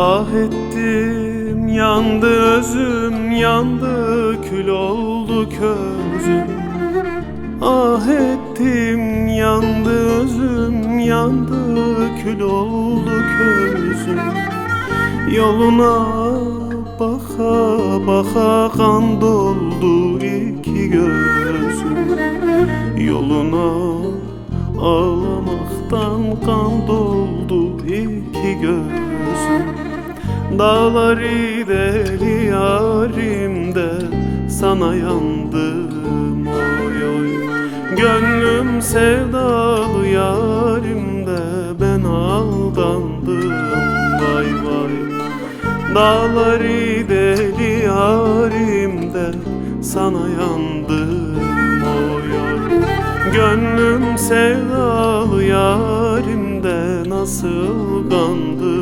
Ah ettim yandı özüm yandı kül oldu közüm. Ah ettim yandı özüm yandı kül oldu közüm. Yoluna baka baka kan doldu Dağları deli yarimde sana yandım. Oy oy. Gönlüm sevdalı yarimde ben aldandım. Vay vay. Dağları deli yarimde sana yandım. Oy oy. Gönlüm sevdalı yarimde nasıl kandım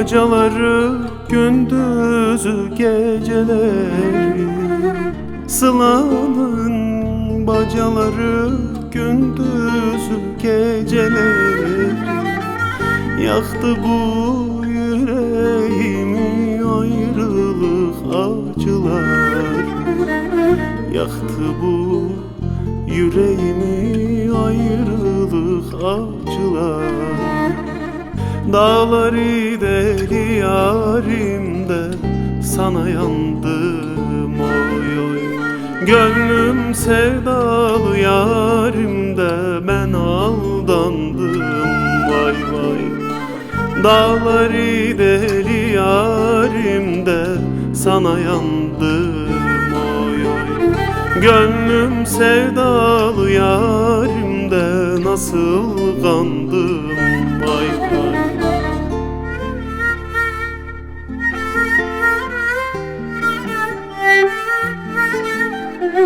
bacaları gündüzü geceleri. Sıla'nın bacaları gündüzü geceleri. Yaktı bu yüreğimi ayrılık acılar. Yaktı bu yüreğimi ayrılık acılar Dağları deli yarimde sana yandım oy oy. Gönlüm sevdalı yarimde ben aldandım vay vay. Dağları deli yarimde sana yandım oy oy. Gönlüm sevdalı yarimde nasıl kandım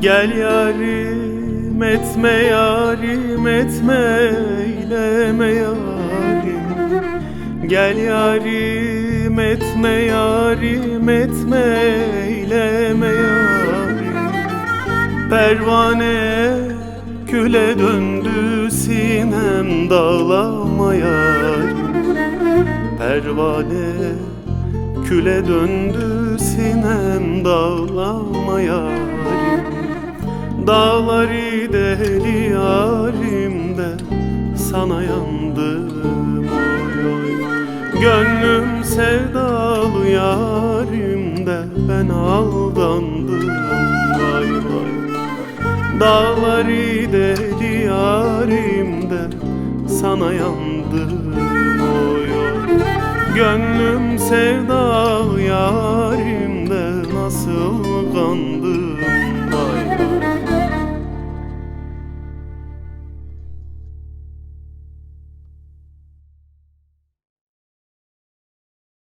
Gel yarim etme yarim etme eyleme yarim Gel yarim etme yarim etme eyleme yarim. Pervane küle döndü sinem dağlama yarim. Pervane küle döndü sinem dağlama yarim. Dağları deli yarim de Gönlüm sevdalı yarimde ben aldandım vay vay Dağlar ileri yarimde sana yandım oy oy Gönlüm sevdalı yarimde nasıl kandı